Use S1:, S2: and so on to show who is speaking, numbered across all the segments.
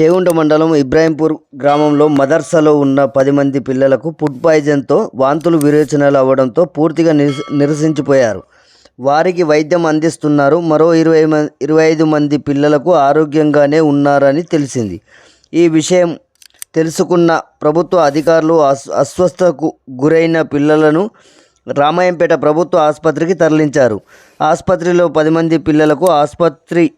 S1: చేగుంట మండలం ఇబ్రాహింపూర్ గ్రామంలో మదర్సాలో ఉన్న పది మంది పిల్లలకు ఫుడ్ పాయిజన్తో వాంతులు విరేచనలు అవ్వడంతో పూర్తిగా నిరస నిరసించిపోయారు. వారికి వైద్యం అందిస్తున్నారు. మరో ఇరవై ఇరవై ఐదు మంది పిల్లలకు ఆరోగ్యంగానే ఉన్నారని తెలిసింది. ఈ విషయం తెలుసుకున్న ప్రభుత్వ అధికారులు అస్ అస్వస్థకు గురైన పిల్లలను రామాయంపేట ప్రభుత్వ ఆసుపత్రికి తరలించారు. ఆసుపత్రిలో పది మంది పిల్లలకు ఆసుపత్రి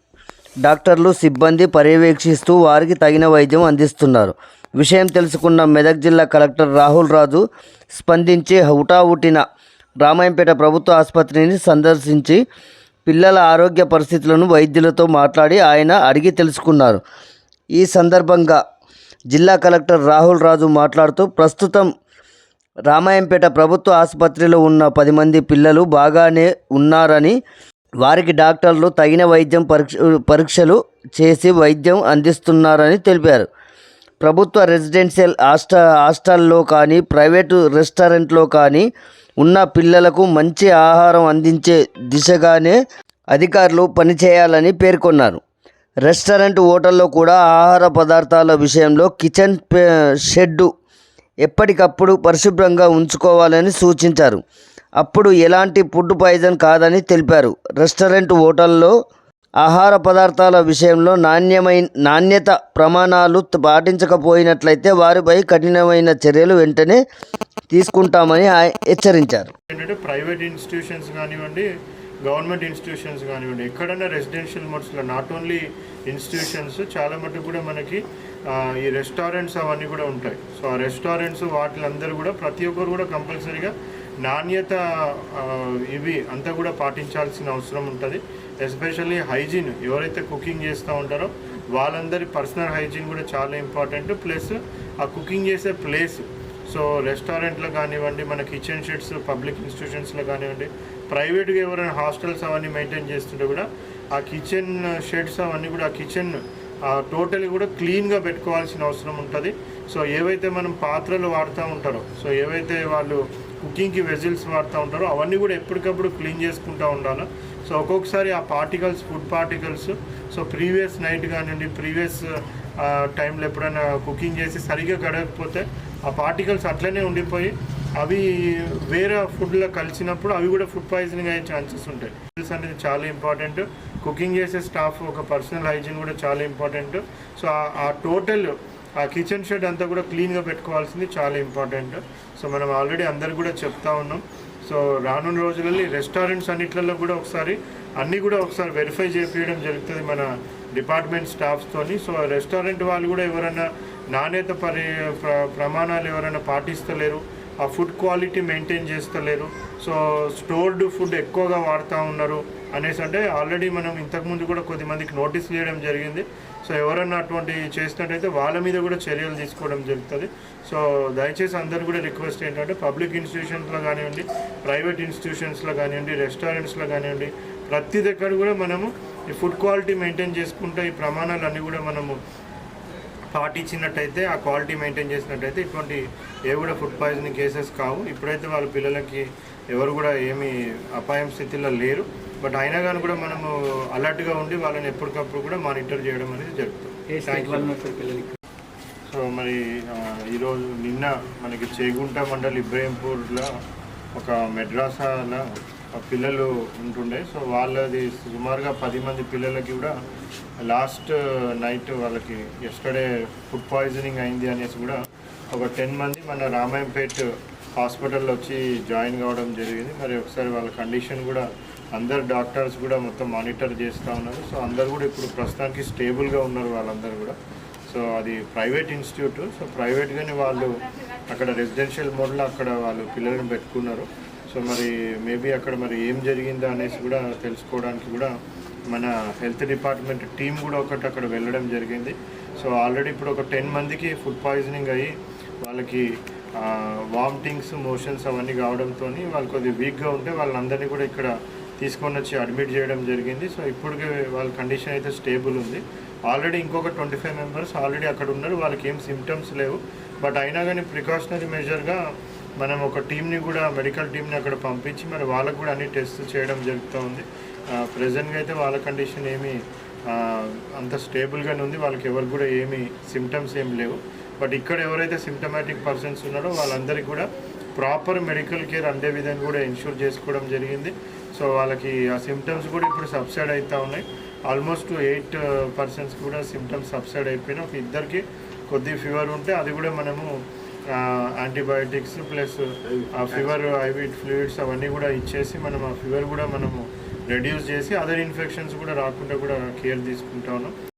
S1: డాక్టర్లు సిబ్బంది పర్యవేక్షిస్తూ వారికి తగిన వైద్యం అందిస్తున్నారు. విషయం తెలుసుకున్న మెదక్ జిల్లా కలెక్టర్ రాహుల్ రాజు స్పందించి హుటాహుటిన రామాయంపేట ప్రభుత్వ ఆసుపత్రిని సందర్శించి పిల్లల ఆరోగ్య పరిస్థితులను వైద్యులతో మాట్లాడి ఆయన అడిగి తెలుసుకున్నారు. ఈ సందర్భంగా జిల్లా కలెక్టర్ రాహుల్ రాజు మాట్లాడుతూ ప్రస్తుతం రామాయంపేట ప్రభుత్వ ఆసుపత్రిలో ఉన్న పది మంది పిల్లలు బాగానే ఉన్నారని వారికి డాక్టర్లు తగిన వైద్యం పరీక్ష పరీక్షలు చేసి వైద్యం అందిస్తున్నారని తెలిపారు. ప్రభుత్వ రెసిడెన్షియల్ హాస్ట హాస్టల్లో కానీ ప్రైవేటు రెస్టారెంట్లో కానీ ఉన్న పిల్లలకు మంచి ఆహారం అందించే దిశగానే అధికారులు పనిచేయాలని పేర్కొన్నారు. రెస్టారెంట్ హోటల్లో కూడా ఆహార పదార్థాల విషయంలో కిచెన్ షెడ్డు ఎప్పటికప్పుడు పరిశుభ్రంగా ఉంచుకోవాలని సూచించారు. అప్పుడు ఎలాంటి ఫుడ్ పాయిజన్ కాదని తెలిపారు. రెస్టారెంట్ హోటల్లో ఆహార పదార్థాల విషయంలో నాణ్యమైన నాణ్యత ప్రమాణాలు పాటించకపోయినట్లయితే వారిపై కఠినమైన చర్యలు వెంటనే తీసుకుంటామని హెచ్చరించారు.
S2: ఏంటంటే ప్రైవేట్ ఇన్స్టిట్యూషన్స్ కానివ్వండి గవర్నమెంట్ ఇన్స్టిట్యూషన్స్ కానివ్వండి ఎక్కడైనా రెసిడెన్షియల్ మోడ్స్లో నాట్ ఓన్లీ ఇన్స్టిట్యూషన్స్ చాలా మటుకు కూడా మనకి ఈ రెస్టారెంట్స్ అవన్నీ కూడా ఉంటాయి. సో ఆ రెస్టారెంట్స్ వాటిలందరూ కూడా ప్రతి ఒక్కరు కూడా కంపల్సరీగా నాణ్యత ఇవి అంతా కూడా పాటించాల్సిన అవసరం ఉంటుంది. ఎస్పెషల్లీ హైజీన్ ఎవరైతే కుకింగ్ చేస్తూ ఉంటారో వాళ్ళందరి పర్సనల్ హైజీన్ కూడా చాలా ఇంపార్టెంట్ ప్లస్ ఆ కుకింగ్ చేసే ప్లేస్ సో రెస్టారెంట్లో కానివ్వండి మన కిచెన్ షెడ్స్ పబ్లిక్ ఇన్స్టిట్యూషన్స్లో కానివ్వండి ప్రైవేట్గా ఎవరైనా హాస్టల్స్ అవన్నీ మెయింటైన్ చేస్తుంటే కూడా ఆ కిచెన్ షెడ్స్ అవన్నీ కూడా ఆ కిచెన్ టోటల్ కూడా క్లీన్గా పెట్టుకోవాల్సిన అవసరం ఉంటుంది. సో ఏవైతే మనం పాత్రలు వాడుతూ ఉంటారో సో ఏవైతే వాళ్ళు కుకింగ్కి వెజిల్స్ వాడుతూ ఉంటారో అవన్నీ కూడా ఎప్పటికప్పుడు క్లీన్ చేసుకుంటూ ఉండాలి. సో ఒక్కొక్కసారి ఆ particles food particles so previous night కానివ్వండి ప్రీవియస్ టైంలో ఎప్పుడైనా కుకింగ్ చేసి సరిగ్గా గడకపోతే ఆ పార్టికల్స్ అట్లనే ఉండిపోయి అవి వేరే ఫుడ్లో కలిసినప్పుడు అవి కూడా ఫుడ్ పాయిజనింగ్ అయ్యే ఛాన్సెస్ ఉంటాయి. అనేది చాలా ఇంపార్టెంట్. కుకింగ్ చేసే స్టాఫ్ ఒక పర్సనల్ హైజీన్ కూడా చాలా ఇంపార్టెంట్. సో ఆ- టోటల్ ఆ కిచెన్ షెడ్ అంతా కూడా క్లీన్గా పెట్టుకోవాల్సింది చాలా ఇంపార్టెంట్. సో మనం ఆల్రెడీ అందరు కూడా చెప్తా ఉన్నాం. సో రానున్న రోజులలో రెస్టారెంట్స్ అన్నిట్లలో కూడా ఒకసారి అన్నీ కూడా ఒకసారి వెరిఫై చేపించడం జరుగుతుంది మన డిపార్ట్మెంట్ స్టాఫ్స్తోని సో రెస్టారెంట్ వాళ్ళు కూడా ఎవరైనా నాణ్యత పరి ప్రమాణాలు ఎవరైనా పాటిస్తలేరు ఆ ఫుడ్ క్వాలిటీ మెయింటైన్ చేస్తలేరు. సో స్టోర్డ్ ఫుడ్ ఎక్కువగా వాడుతూ ఉన్నారు అనేసి అంటే ఆల్రెడీ మనం ఇంతకుముందు కూడా కొద్దిమందికి నోటీస్ చేయడం జరిగింది. సో ఎవరన్నా అటువంటి చేసినట్టయితే వాళ్ళ మీద కూడా చర్యలు తీసుకోవడం జరుగుతుంది. సో దయచేసి అందరూ కూడా రిక్వెస్ట్ ఏంటంటే పబ్లిక్ ఇన్స్టిట్యూషన్స్లో కానివ్వండి ప్రైవేట్ ఇన్స్టిట్యూషన్స్లో కానివ్వండి రెస్టారెంట్స్లో కానివ్వండి ప్రతి దగ్గర కూడా మనము ఈ ఫుడ్ క్వాలిటీ మెయింటైన్ చేసుకుంటే ఈ ప్రమాణాలు అన్నీ కూడా మనము పాటించినట్టయితే ఆ క్వాలిటీ మెయింటైన్ చేసినట్టయితే ఇటువంటి ఏ కూడా ఫుడ్ పాయిజనింగ్ కేసెస్ కావు. ఇప్పుడైతే వాళ్ళ పిల్లలకి ఎవరు కూడా ఏమీ అపాయం స్థితిలో లేరు. బట్ అయినా కానీ కూడా మనము అలర్ట్గా ఉండి వాళ్ళని ఎప్పటికప్పుడు కూడా మానిటర్ చేయడం అనేది జరుగుతుంది. సో మరి ఈరోజు నిన్న మనకి చేగుంట మండల్ ఇబ్రాహీంపూర్లో ఒక మెడ్రాసాలో పిల్లలు ఉంటుండే. సో వాళ్ళది సుమారుగా పది మంది పిల్లలకి కూడా లాస్ట్ నైట్ వాళ్ళకి ఎస్టర్డే ఫుడ్ పాయిజనింగ్ అయింది అనేసి కూడా ఒక టెన్ మంది మన రామాయంపేట్ హాస్పిటల్లో వచ్చి జాయిన్ కావడం జరిగింది. మరి ఒకసారి వాళ్ళ కండిషన్ కూడా అందరు డాక్టర్స్ కూడా మొత్తం మానిటర్ చేస్తూ ఉన్నారు. సో అందరు కూడా ఇప్పుడు ప్రస్తుతానికి స్టేబుల్గా ఉన్నారు వాళ్ళందరూ కూడా. సో అది ప్రైవేట్ ఇన్స్టిట్యూట్. సో ప్రైవేట్గానే వాళ్ళు అక్కడ రెసిడెన్షియల్ మోడ్లో అక్కడ వాళ్ళు పిల్లలను పెట్టుకున్నారు. సో మరి మేబీ అక్కడ మరి ఏం జరిగిందో అనేసి కూడా తెలుసుకోవడానికి కూడా మన హెల్త్ డిపార్ట్మెంట్ టీం కూడా ఒకటి అక్కడ వెళ్ళడం జరిగింది. సో ఆల్రెడీ ఇప్పుడు ఒక టెన్ మందికి ఫుడ్ పాయిజనింగ్ అయ్యి వాళ్ళకి వామిటింగ్స్ మోషన్స్ అవన్నీ కావడంతో వాళ్ళు కొద్దిగా వీక్గా ఉంటే వాళ్ళందరినీ కూడా ఇక్కడ తీసుకొని వచ్చి అడ్మిట్ చేయడం జరిగింది. సో ఇప్పటికే వాళ్ళ కండిషన్ అయితే స్టేబుల్ ఉంది. ఆల్రెడీ ఇంకొక ట్వంటీ ఫైవ్ మెంబర్స్ ఆల్రెడీ అక్కడ ఉన్నారు. వాళ్ళకి ఏం సిమ్టమ్స్ లేవు. బట్ అయినా కానీ ప్రికాషనరీ మెజర్గా మనం ఒక టీంని కూడా మెడికల్ టీంని అక్కడ పంపించి మరి వాళ్ళకు కూడా అన్ని టెస్ట్ చేయడం జరుగుతూ ఉంది ప్రజెంట్గా అయితే వాళ్ళ కండిషన్ ఏమీ అంత స్టేబుల్గానే ఉంది. వాళ్ళకి ఎవరు కూడా ఏమి సిమ్టమ్స్ ఏం లేవు. బట్ ఇక్కడ ఎవరైతే సిమ్టమాటిక్ పర్సన్స్ ఉన్నారో వాళ్ళందరికీ కూడా ప్రాపర్ మెడికల్ కేర్ అందే విధంగా కూడా ఇన్షూర్ చేసుకోవడం జరిగింది. సో వాళ్ళకి ఆ సిమ్టమ్స్ కూడా ఇప్పుడు సబ్సైడ్ అవుతూ ఉన్నాయి. ఆల్మోస్ట్ ఎయిట్ పర్సన్స్ కూడా సిమ్టమ్స్ సబ్సైడ్ అయిపోయినాయి. ఒక ఇద్దరికి కొద్ది ఫీవర్ ఉంటే అది కూడా మనము యాంటీబయాటిక్స్ ప్లస్ ఆ ఫీవర్ ఐవి ఫ్లూయిడ్స్ అవన్నీ కూడా ఇచ్చేసి మనం ఆ ఫీవర్ కూడా మనము రెడ్యూస్ చేసి అదర్ ఇన్ఫెక్షన్స్ కూడా రాకుండా కూడా కేర్ తీసుకుంటా ఉన్నాం.